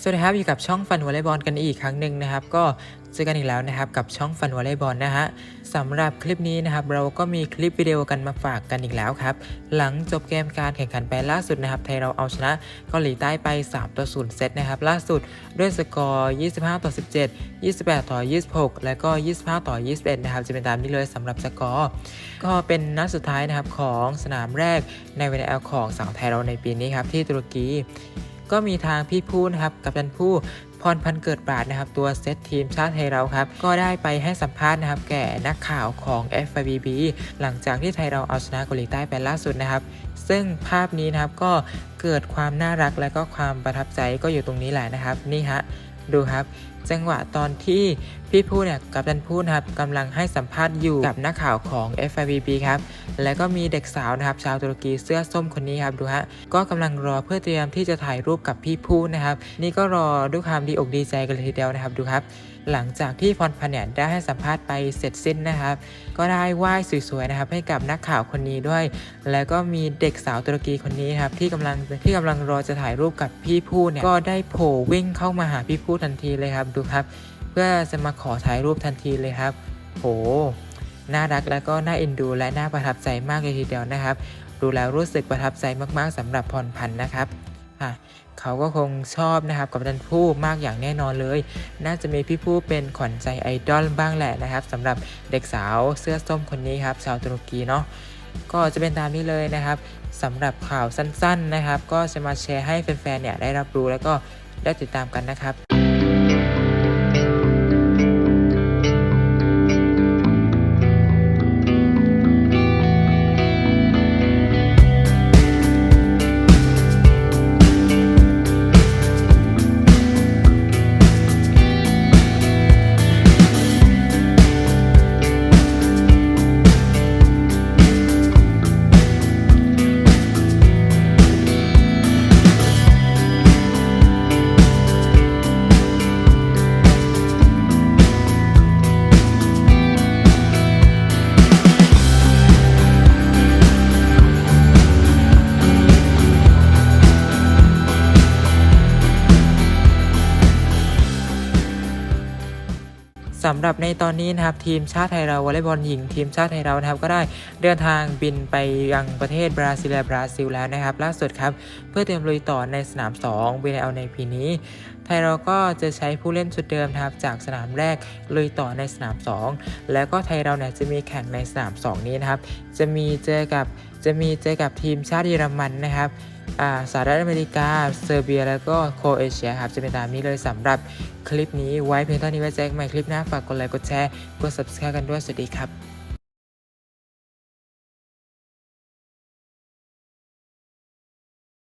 สวัสดีครับอยู่กับช่องฟันวอลเลย์บอลกันอีกครั้งหนึ่งนะครับ ก็เจอกันอีกแล้วนะครับกับช่องฟันวอลเลย์บอลนะฮะสำหรับคลิปนี้นะครับเราก็มีคลิปวิดีโอกันมาฝากกันอีกแล้วครับหลังจบเกมการแข่งขันไปล่าสุดนะครับไทยเราเอาชนะเกาหลีใต้ไป 3 ต่อ 0 เซตนะครับล่าสุดด้วยสกอร์ 25 ต่อ 17 28 ต่อ 26 และก็ 25 ต่อ 21 นะครับจะเป็นตามนี้เลยสำหรับสกอร์ก็เป็นนัดสุดท้ายนะครับของสนามแรกในเวลาของสาวไทยเราในปีนี้ครับที่ตุรกี ก็มีทางพี่พูนะครับกับทันผู้พรพันเกิดปราดนะครับ ตัวเซตทีมชาติไทยเราครับ ก็ได้ไปให้สัมภาษณ์นะครับ แก่นักข่าวของ FIVB หลังจากที่ไทยเราเอาชนะเกาหลีใต้ไปล่าสุดนะครับ ซึ่งภาพนี้นะครับก็เกิดความน่ารักและก็ความประทับใจก็อยู่ตรงนี้แหละนะครับ นี่ฮะดูครับ จังหวะตอนที่พี่พูดเนี่ยกับดันพูดนะครับกำลังให้สัมภาษณ์อยู่กับนักข่าวของ FIVB ครับแล้วก็มีเด็กสาวนะครับชาวตุรกีเสื้อส้มคนนี้ครับดูฮะก็กำลังรอเพื่อเตรียมที่จะถ่ายรูปกับพี่พูดนะครับ นี่ก็รอด้วยความดีอกดีใจกันเลยทีเดียวนะครับดูครับ หลังจากที่พรพันเนี่ยได้ให้สัมภาษณ์ไปเสร็จสิ้นนะครับ ก็ได้ไหว้สวยๆนะครับให้กับนักข่าวคนนี้ด้วย แล้วก็มีเด็กสาวตุรกีคนนี้ครับที่กำลังที่กำลังรอจะถ่ายรูปกับพี่พูดเนี่ยก็ได้โผล่วิ่งเข้ามาหาพี่พูดทันทีเลยครับดูครับ เพื่อจะมาขอถ่ายรูปทันทีเลยครับ โห น่ารักแล้วก็น่าเอ็นดู และน่าประทับใจมากเลยทีเดียวนะครับ ดูแล้วรู้สึกประทับใจมากๆสำหรับพรพันธ์นะครับอะเขาก็คงชอบนะครับกับทันผู้มากอย่างแน่นอนเลย น่าจะมีพี่ผู้เป็นขวัญใจไอดอลบ้างแหละนะครับสำหรับเด็กสาวเสื้อส้มคนนี้ครับชาวตุรกีเนาะก็จะเป็นตามนี้เลยนะครับสำหรับข่าวสั้นๆนะครับ ก็จะมาแชร์ให้แฟนๆเนี่ยได้รับรู้แล้วก็ได้ติดตามกันนะครับ สำหรับในตอนนี้นะครับทีมชาติไทยเราวอลเลย์บอลหญิงทีมชาติไทยเรานะครับก็ได้เดินทางบินไปยังประเทศบราซิลและบราซิลแล้วนะครับล่าสุดครับเพื่อเตรียมลุยต่อในสนาม2 VNL ในปีนี้ ไทยเราก็จะใช้ผู้เล่นชุดเดิมนะครับจากสนามแรกลุยต่อในสนาม 2 แล้วก็ไทยเราเนี่ยจะมีแข่งในสนาม 2 นี้นะครับจะมีเจอกับ จะมีเจอกับทีมชาติเยอรมันนะครับอ่าสหรัฐอเมริกา เซอร์เบีย แล้วก็โคเอเชียครับ จะเป็นตามนี้เลยสำหรับคลิปนี้ไว้เพียงเท่านี้ไว้เจอกันใหม่คลิปหน้า ฝากกดไลค์ กดแชร์ กด subscribe กันด้วย สวัสดีครับ